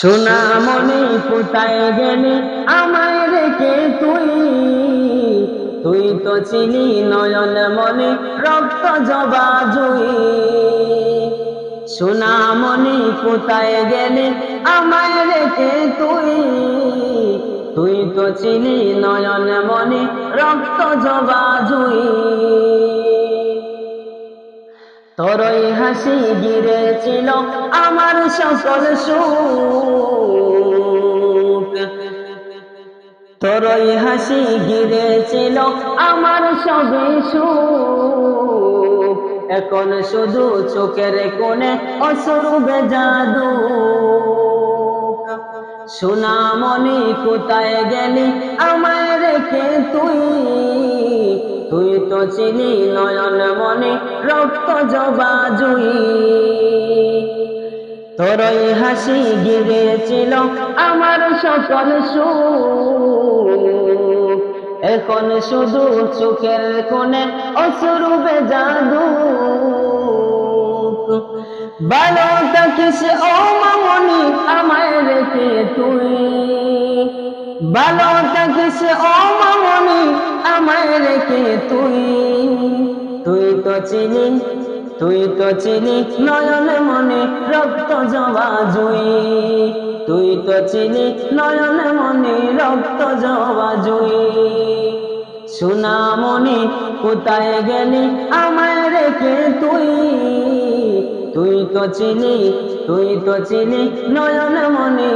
সোনা মনে কোথায় গেলি আমায় রেখে তুই? তুই তো চিনি নয়ন মনে, রক্ত জবা জুই সোনা মনে কোথায় গেলি আমায় রেখে তুই? তুই তো চিনি নয়ন মনে, রক্ত জবা জুই তোরই হাসি গিরেছিল আমার সকল সুখ। তোরই হাসি গিরেছিল আমার সবে সুখ। এখন শুধু চোখের কোণে অসরুবে জাদু। সোনামণি কোথায় গেলি আমায় রেখে তুই? তুই তো চিনি নয়ন মনে, রক্ত জবা জুই। তোরই হাসি গিরেছিল আমার সকল সুখ। এখন শুধু চোখের কোণে অসরুবে জাদু। ভালো থাকিস ও মামনি, আমায় রেখে তুই। ভালো থাকিস ও মামনি আমায় রেখে তুই। তুই তো চিনি, তুই তো চিনি, নয়ন মনে রক্ত জবা জুই। তুই তো চিনি, নয়ন মনে রক্ত জবা জুই। সোনামণি, কোথায় গেলি আমায় রেখে তুই? তুই তো চিনি, তুই তো চিনি, নয়ন মনে